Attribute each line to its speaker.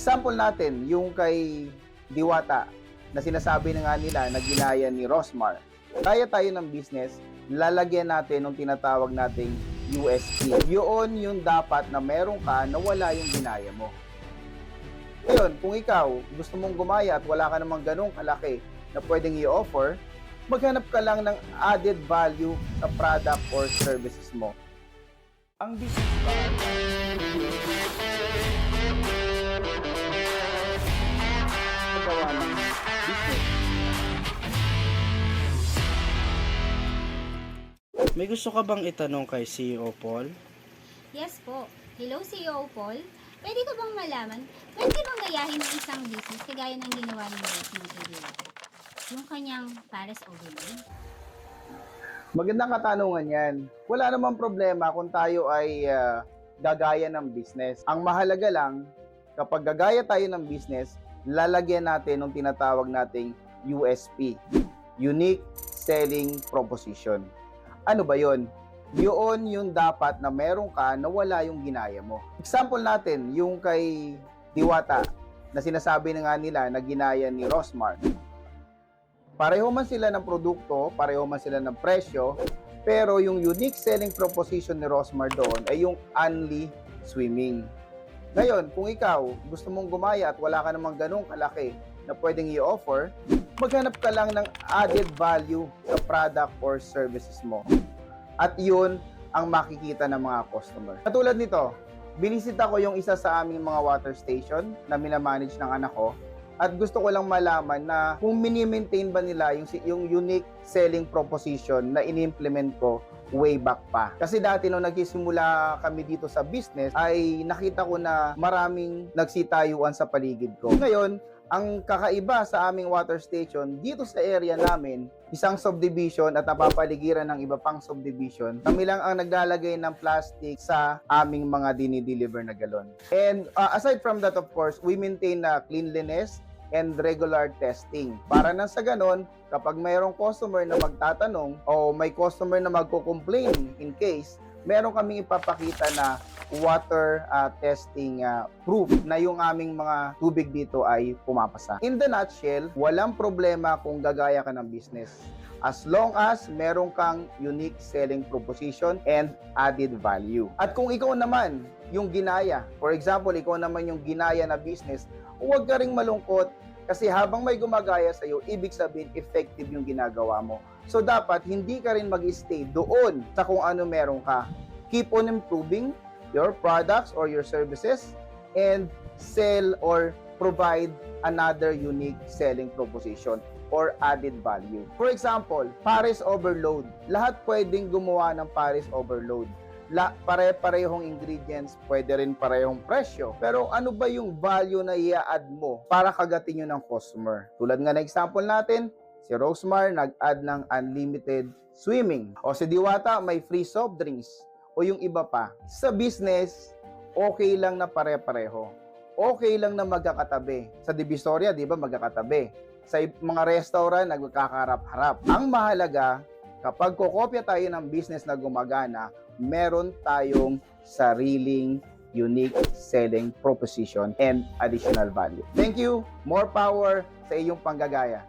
Speaker 1: Example natin, yung kay Diwata, na sinasabi na nga nila na ginaya ni Rosmar. Kaya tayo ng business, lalagyan natin ng tinatawag nating USP. Yun yung dapat na meron ka na wala yung ginaya mo. Ngayon, kung ikaw gusto mong gumaya at wala ka namang ganong kalaki na pwedeng i-offer, maghanap ka lang ng added value sa product or services mo. Ang business
Speaker 2: May gusto ka bang itanong kay CEO Paul?
Speaker 3: Yes po. Hello, CEO Paul. Pwede ko bang malaman, pwede bang gayahin ng isang business kagaya ng ginawa ni ng Kadiwata? Yung kanyang Paris Overload?
Speaker 1: Magandang katanungan yan. Wala namang problema kung tayo ay ah, gagaya ng business. Ang mahalaga lang, kapag gagaya tayo ng business, lalagyan natin ng tinatawag nating USP. Unique Selling Proposition. Ano ba yon? Yun yung dapat na meron ka na wala yung ginaya mo. Example natin, yung kay Diwata, na sinasabi na nga nila na ginaya ni Rosmar. Pareho man sila ng produkto, pareho man sila ng presyo, pero yung unique selling proposition ni Rosmar doon ay yung only swimming. Ngayon, kung ikaw gusto mong gumaya at wala ka namang ganong kalaki na pwedeng i-offer, maghanap ka lang ng added value sa product or services mo. At yun ang makikita ng mga customer. Katulad nito, binisita ko yung isa sa aming mga water station na minamanage ng anak ko at gusto ko lang malaman na kung mini-maintain ba nila yung, yung unique selling proposition na in-implement ko way back pa. Kasi dati nung nagsisimula kami dito sa business ay nakita ko na maraming nagsitayuan sa paligid ko. Ngayon, ang kakaiba sa aming water station dito sa area namin, isang subdivision at napapaligiran ng iba pang subdivision, kami lang ang naglalagay ng plastic sa aming mga dinideliver na galon. And uh, aside from that, of course, we maintain na cleanliness and regular testing. Para na sa ganon, kapag mayroong customer na magtatanong o may customer na magko-complain in case, meron kaming ipapakita na water uh, testing uh, proof na yung aming mga tubig dito ay pumapasa. In the nutshell, walang problema kung gagaya ka ng business. As long as meron kang unique selling proposition and added value. At kung ikaw naman yung ginaya, for example, ikaw naman yung ginaya na business, huwag ka ring malungkot kasi habang may gumagaya sa iyo, ibig sabihin effective yung ginagawa mo. So dapat hindi ka rin mag-stay doon sa kung ano meron ka. Keep on improving your products or your services and sell or provide another unique selling proposition or added value. For example, Paris overload. Lahat pwedeng gumawa ng Paris overload. La, pare-parehong ingredients, pwede rin parehong presyo. Pero ano ba yung value na i-add mo para kagatin yun ng customer? Tulad nga na example natin, si Rosemar nag-add ng unlimited swimming. O si Diwata may free soft drinks. O yung iba pa. Sa business, okay lang na pare-pareho. Okay lang na magkakatabi. Sa Divisoria, di ba, magkakatabi. Sa mga restaurant, nagkakaharap-harap. Ang mahalaga, kapag kokopya tayo ng business na gumagana, meron tayong sariling unique selling proposition and additional value. Thank you. More power sa iyong panggagaya.